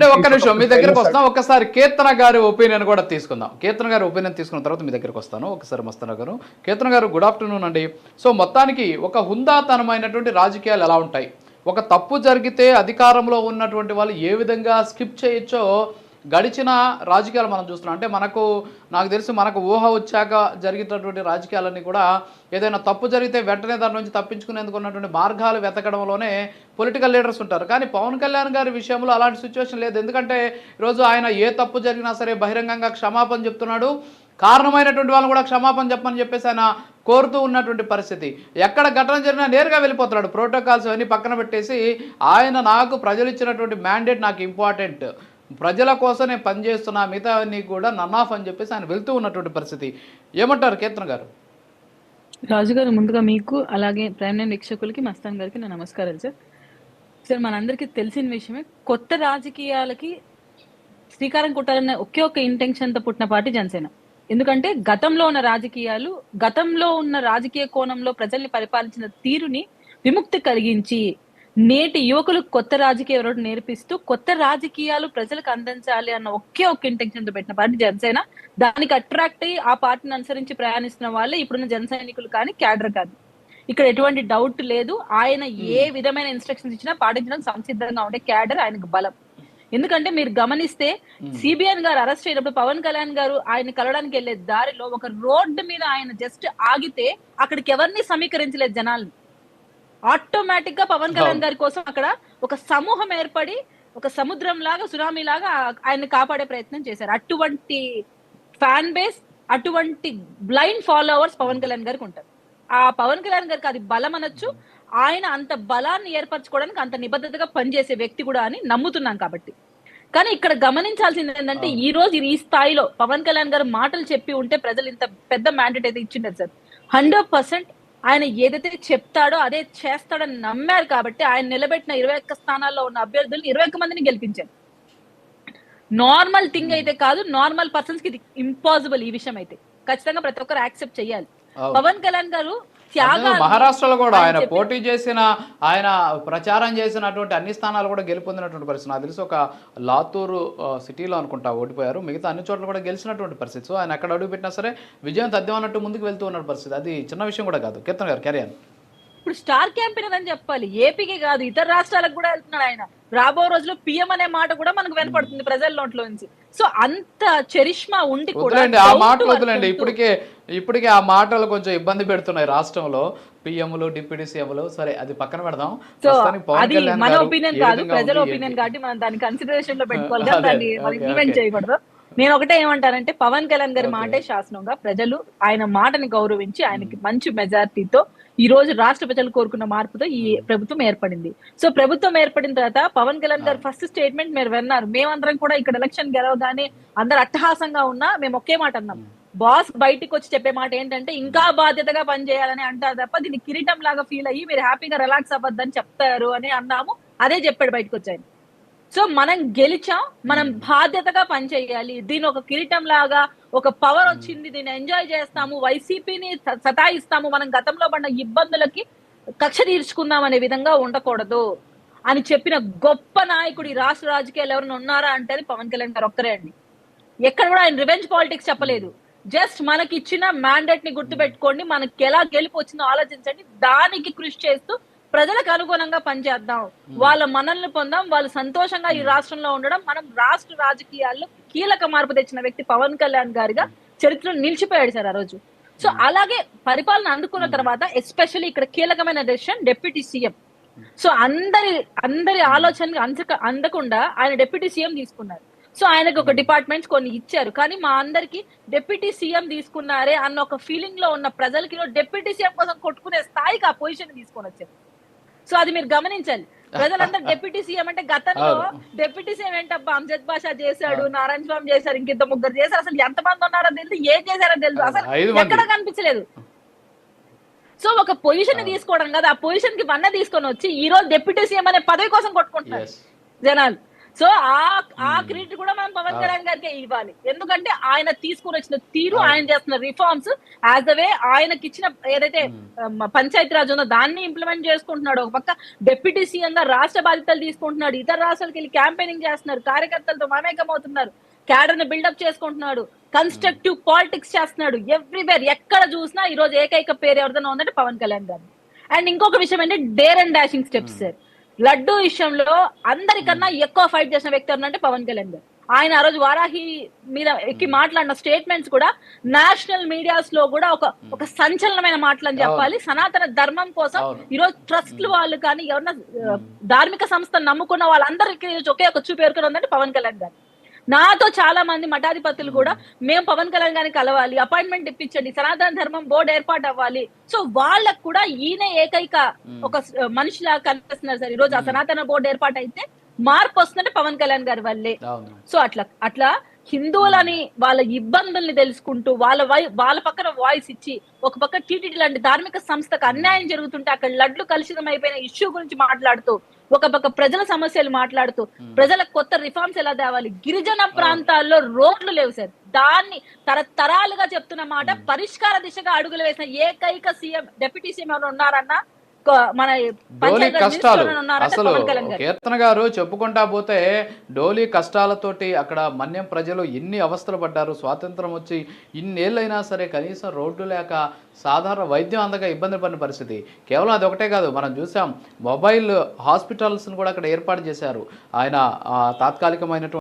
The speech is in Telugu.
అంటే ఒక్క నిమిషం. మీ దగ్గరకు వస్తాం ఒక్కసారి కీర్తన గారి ఒపీనియన్ కూడా తీసుకుందాం. కీర్తన గారి ఒపీనియన్ తీసుకున్న తర్వాత మీ దగ్గరకు వస్తాను. ఒకసారి మస్తాన గారు. కీర్తన గారు గుడ్ ఆఫ్టర్నూన్ అండి. సో మొత్తానికి ఒక హుందాతనమైనటువంటి రాజకీయాలు ఎలా ఉంటాయి? ఒక తప్పు జరిగితే అధికారంలో ఉన్నటువంటి వాళ్ళు ఏ విధంగా స్కిప్ చేయొచ్చో గడిచిన రాజకీయాలు మనం చూస్తున్నాం. అంటే మనకు నాకు తెలిసి మనకు ఊహ వచ్చాక జరిగేటటువంటి రాజకీయాలన్నీ కూడా ఏదైనా తప్పు జరిగితే వెంటనే దాని నుంచి తప్పించుకునేందుకు ఉన్నటువంటి మార్గాలు వెతకడంలోనే పొలిటికల్ లీడర్స్ ఉంటారు. కానీ పవన్ కళ్యాణ్ గారి విషయంలో అలాంటి సిచ్యువేషన్ లేదు. ఎందుకంటే ఈరోజు ఆయన ఏ తప్పు జరిగినా సరే బహిరంగంగా క్షమాపణ చెప్తున్నాడు. కారణమైనటువంటి వాళ్ళు కూడా క్షమాపణ చెప్పని చెప్పేసి ఆయన కోరుతూ ఉన్నటువంటి పరిస్థితి. ఎక్కడ ఘటన జరిగినా నేరుగా వెళ్ళిపోతున్నాడు. ప్రోటోకాల్స్ అవన్నీ పక్కన పెట్టేసి ఆయన నాకు ప్రజలు ఇచ్చినటువంటి మ్యాండేట్ నాకు ఇంపార్టెంట్ ప్రజల కోసమే పనిచేస్తున్నా మిగతా అన్నీ కూడా నన్నాఫ్ అని చెప్పేసి ఆయన వెళ్తూ ఉన్నటువంటి పరిస్థితి. ఏమంటారు కేతన్ గారు? రాజు గారు ముందుగా మీకు అలాగే ప్రైమ్ నైన్ వీక్షకులకి మస్తాన్ గారికి నా నమస్కారాలు సార్. సార్ మనందరికీ తెలిసిన విషయమే కొత్త రాజకీయాలకి శ్రీకారం కొట్టాలన్న ఒకే ఒక్క ఇంటెన్షన్తో పుట్టిన పార్టీ జనసేన. ఎందుకంటే గతంలో ఉన్న రాజకీయాలు గతంలో ఉన్న రాజకీయ కోణంలో ప్రజల్ని పరిపాలించిన తీరుని విముక్తి కలిగించి నేటి యువకులకు కొత్త రాజకీయ వివరణ నేర్పిస్తూ కొత్త రాజకీయాలు ప్రజలకు అందించాలి అన్న ఒకే ఒక్క ఇంటెన్షన్తో పెట్టిన పార్టీ జనసేన. దానికి అట్రాక్ట్ అయ్యి ఆ పార్టీని అనుసరించి ప్రయాణిస్తున్న వాళ్ళే ఇప్పుడున్న జన సైనికులు కానీ క్యాడర్ కానీ. ఇక్కడ ఎటువంటి డౌట్ లేదు. ఆయన ఏ విధమైన ఇన్స్ట్రక్షన్స్ ఇచ్చినా పాటించడానికి సంసిద్ధంగా ఉండే క్యాడర్ ఆయనకు బలం. ఎందుకంటే మీరు గమనిస్తే సిబిఎన్ గారు అరెస్ట్ అయినప్పుడు పవన్ కళ్యాణ్ గారు ఆయన కలవడానికి వెళ్ళే దారిలో ఒక రోడ్డు మీద ఆయన జస్ట్ ఆగితే అక్కడికి ఎవరిని సమీకరించలేదు జనాల్ని. ఆటోమేటిక్గా పవన్ కళ్యాణ్ గారి కోసం అక్కడ ఒక సమూహం ఏర్పడి ఒక సముద్రం లాగా సునామీ లాగా ఆయన్ని కాపాడే ప్రయత్నం చేశారు. అటువంటి ఫ్యాన్ బేస్ అటువంటి బ్లైండ్ ఫాలోవర్స్ పవన్ కళ్యాణ్ గారికి ఉంటారు. ఆ పవన్ కళ్యాణ్ గారికి అది బలం అనొచ్చు. ఆయన అంత బలాన్ని ఏర్పరచుకోవడానికి అంత నిబద్ధతగా పనిచేసే వ్యక్తి కూడా అని నమ్ముతున్నాం కాబట్టి. కానీ ఇక్కడ గమనించాల్సింది ఏంటంటే ఈ రోజు ఈ స్థాయిలో పవన్ కళ్యాణ్ గారు మాటలు చెప్పి ఉంటే ప్రజలు ఇంత పెద్ద మ్యాండేట్ అయితే ఇచ్చిండరు సార్. హండ్రెడ్ పర్సెంట్ ఆయన ఏదైతే చెప్తాడో అదే చేస్తాడని నమ్మారు కాబట్టి ఆయన నిలబెట్టిన ఇరవై ఒక్క స్థానాల్లో ఉన్న అభ్యర్థులను ఇరవై ఒక్క మందిని గెలిపించారు. నార్మల్ థింగ్ అయితే కాదు నార్మల్ పర్సన్స్కి ఇది ఇంపాసిబుల్ ఈ విషయం అయితే. ఖచ్చితంగా ప్రతి ఒక్కరు యాక్సెప్ట్ చేయాలి. పవన్ కళ్యాణ్ గారు మహారాష్ట్రలో కూడా ఆయన పోటీ చేసిన ఆయన ప్రచారం చేసినటువంటి అన్ని స్థానాలు కూడా గెలుపొందినటువంటి పరిస్థితి. నాకు తెలిసి ఒక లాతూరు సిటీలో అనుకుంటా ఓడిపోయారు. మిగతా అన్ని చోట్ల కూడా గెలిచినటువంటి పరిస్థితి. సో ఆయన ఎక్కడ అడుగు పెట్టినా సరే విజయం తథ్యం అన్నట్టు ముందుకు వెళ్తూ ఉన్న పరిస్థితి. అది చిన్న విషయం కూడా కాదు. కీర్తన గారు కెరియర్ ఇప్పుడు స్టార్ క్యాంపెయిన్ అని చెప్పాలి. ఏపీకి కాదు ఇతర రాష్ట్రాలకు కూడా వెళ్తున్నాడు ఆయన. రాబో రోజుల్లో పిఎం అనే మాట కూడా మనకు వినపడుతుంది ప్రజల నోట్లో నుంచి సో అంత చరిష్మా ఉండి కూడా ఆ మాటలు వదిలేండి. ఇప్పటికే ఇప్పటికే ఆ మాటలు కొంచెం ఇబ్బంది పెడుతున్నాయి రాష్ట్రంలో. పిఎంలు డిప్యూటీ సీఎంలు. సరే అది పక్కన పెడదాం. అది మన ఒపీనియన్ కాదు ప్రజల ఒపీనియన్? కాబట్టి మనం దాన్ని కన్సిడరేషన్లో పెట్టుకోవాలి దాన్ని ఓకే. చేయకూడదు. నేను ఒకటే ఏమంటానంటే పవన్ కళ్యాణ్ గారి. మాటే శాసనంగా ప్రజలు ఆయన మాటని గౌరవించి ఆయనకి మంచి మెజార్టీతో ఈ రోజు రాష్ట్ర ప్రజలు కోరుకున్న మార్పుతో ఈ ప్రభుత్వం ఏర్పడింది. సో ప్రభుత్వం ఏర్పడిన తర్వాత పవన్ కళ్యాణ్ గారి ఫస్ట్ స్టేట్మెంట్ మీరు విన్నారు. మేమందరం కూడా ఇక్కడ ఎలక్షన్ గెలవగానే అందరు అట్టహాసంగా ఉన్నా మేము ఒకే మాట అన్నాం. బాస్ బయటికి వచ్చి చెప్పే మాట ఏంటంటే ఇంకా బాధ్యతగా పనిచేయాలని అంటారు తప్ప దీన్ని కిరీటం లాగా ఫీల్ అయ్యి మీరు హ్యాపీగా రిలాక్స్ అవ్వద్దని చెప్తారు అని అన్నాము. అదే చెప్పాడు బయటకు వచ్చాయని సో మనం గెలిచాం మనం బాధ్యతగా పనిచేయాలి దీని ఒక కిరీటం లాగా ఒక పవర్ వచ్చింది దీన్ని ఎంజాయ్ చేస్తాము వైసీపీని సతాయిస్తాము మనం గతంలో పడిన ఇబ్బందులకి కక్ష తీర్చుకుందాం అనే విధంగా ఉండకూడదు అని చెప్పిన గొప్ప నాయకుడు ఈ రాష్ట్ర రాజకీయాలు ఎవరైనా ఉన్నారా అంటే అది పవన్ కళ్యాణ్ గారు ఒక్కరే అండి. ఎక్కడ కూడా ఆయన రివెంజ్ పాలిటిక్స్ చెప్పలేదు. జస్ట్ మనకి ఇచ్చిన మ్యాండేట్ని గుర్తుపెట్టుకోండి మనకి ఎలా గెలుపు వచ్చిందో ఆలోచించండి దానికి కృషి చేస్తూ ప్రజలకు అనుగుణంగా పనిచేద్దాం. వాళ్ళ మనల్ని పొందాం. వాళ్ళు సంతోషంగా ఈ రాష్ట్రంలో ఉండడం. మనం రాష్ట్ర రాజకీయాల్లో కీలక మార్పు తెచ్చిన వ్యక్తి పవన్ కళ్యాణ్ గారిగా చరిత్రలో నిలిచిపోయాడు సార్ ఆ రోజు. సో అలాగే పరిపాలన అందుకున్న తర్వాత ఎస్పెషల్లీ ఇక్కడ కీలకమైన డెసిషన్ డిప్యూటీ సీఎం. సో అందరి అందరి ఆలోచనకి అందక అందకుండా ఆయన డిప్యూటీ సీఎం తీసుకున్నారు. సో ఆయనకు ఒక డిపార్ట్మెంట్స్ కొన్ని ఇచ్చారు. కానీ మా అందరికి డిప్యూటీ సీఎం తీసుకున్నారే అన్న ఒక ఫీలింగ్లో ఉన్న ప్రజలకి డిప్యూటీ సీఎం కోసం కొట్టుకునే స్థాయికి ఆ పొజిషన్ తీసుకొని వచ్చారు. సో అది మీరు గమనించాలి ప్రజలందరూ డిప్యూటీ సీఎం అంటే గతంలో. డిప్యూటీ సీఎం ఏంటబ్బా అంజద్ బాషా చేశాడు నారాయణ స్వామి చేశారు ఇంకిద్ద ముగ్గురు చేశారు అసలు ఎంత మంది ఉన్నారో తెలియదు ఏం చేశారో తెలియదు అసలు. ఎక్కడ కనిపించలేదు సో ఒక పొజిషన్ తీసుకోవడం కదా ఆ పొజిషన్కి వన్న తీసుకొని వచ్చి ఈ రోజు డిప్యూటీ సీఎం అనే పదవి కోసం కొట్టుకుంటున్నారు. జనాలు సో ఆ ఆ క్రెడిట్ కూడా మనం పవన్ కళ్యాణ్ గారికి ఇవ్వాలి. ఎందుకంటే ఆయన తీసుకుని వచ్చిన తీరు ఆయన చేస్తున్న రిఫార్మ్స్ యాజ్ ద వే ఆయనకి ఇచ్చిన ఏదైతే ఆ, పంచాయతీ రాజ్ ఉందో దాన్ని ఇంప్లిమెంట్ చేసుకుంటున్నాడు. ఒక పక్క డిప్యూటీ సీఎం గా రాష్ట్ర బాధ్యతలు తీసుకుంటున్నాడు. ఇతర రాష్ట్రాలకు వెళ్ళి క్యాంపెయినింగ్ చేస్తున్నారు. కార్యకర్తలతో మమేకం అవుతున్నారు క్యాడర్ని బిల్డప్ చేసుకుంటున్నాడు. కన్స్ట్రక్టివ్ పాలిటిక్స్ చేస్తున్నాడు. ఎవ్రీవేర్ ఎక్కడ చూసినా ఈ రోజు ఏకైక పేరు ఎవరిదైనా ఉందంటే పవన్ కళ్యాణ్ గారు అండ్ ఇంకొక విషయం ఏంటి? Dare and dashing steps sir laddu విషయంలో అందరికన్నా ఎక్కువ ఫైట్ చేసిన వ్యక్తి ఎవరంటే పవన్ కళ్యాణ్ గారు. ఆయన ఆ రోజు వారాహి మీద ఎక్కి మాట్లాడిన స్టేట్మెంట్స్ కూడా నేషనల్ మీడియాస్లో కూడా ఒక ఒక సంచలనమైన మాటలు అని చెప్పాలి. సనాతన ధర్మం కోసం అవును. ఈ రోజు ట్రస్ట్లు వాళ్ళు కానీ ఎవరన్నా ధార్మిక సంస్థ నమ్ముకున్న వాళ్ళందరికీ ఒకే ఒక చూపు పేర్కొని ఉందంటే పవన్ కళ్యాణ్ గారు. నాతో చాలా మంది మఠాధిపతులు కూడా మేము పవన్ కళ్యాణ్ గారిని కలవాలి అపాయింట్మెంట్ ఇప్పించండి సనాతన ధర్మం బోర్డు ఏర్పాటు అవ్వాలి. సో వాళ్ళకు కూడా ఈయన ఏకైక ఒక మనిషిలా కనిపిస్తున్నారు సార్. ఈ రోజు ఆ సనాతన బోర్డు ఏర్పాటు అయితే మార్పు వస్తుందంటే పవన్ కళ్యాణ్ గారి వల్లే. సో అట్లా అట్లా హిందువులని వాళ్ళ ఇబ్బందుల్ని తెలుసుకుంటూ వాళ్ళ వై- వాళ్ళ పక్కన వాయిస్ ఇచ్చి ఒక పక్క టీటీడీ లాంటి ధార్మిక సంస్థకు అన్యాయం జరుగుతుంటే అక్కడ లడ్లు కలుషితం అయిపోయిన ఇష్యూ గురించి మాట్లాడుతూ ఒక పక్క ప్రజల సమస్యలు మాట్లాడుతూ ప్రజలకు కొత్త రిఫార్మ్స్ ఎలా తేవాలి? గిరిజన ప్రాంతాల్లో రోడ్లు లేవు సార్. దాన్ని తరతరాలుగా చెప్తున్న మాట పరిష్కార దిశగా అడుగులు వేసిన ఏకైక సీఎం డిప్యూటీ సీఎం ఎవరు ఉన్నారన్నా మన డోలీ కష్టాలు. అసలు కీర్తన గారు చెప్పుకుంటా పోతే డోలీ కష్టాలతోటి అక్కడ మన్యం ప్రజలు ఎన్ని అవస్థలు పడ్డారు స్వాతంత్రం వచ్చి ఇన్నేళ్ళైనా సరే కనీసం రోడ్డు లేక సాధారణ వైద్యం అందక ఇబ్బంది పడిన పరిస్థితి. కేవలం అది ఒకటే కాదు మనం చూసాం మొబైల్ హాస్పిటల్స్ని కూడా అక్కడ ఏర్పాటు చేశారు. ఆయన తాత్కాలికమైనటువంటి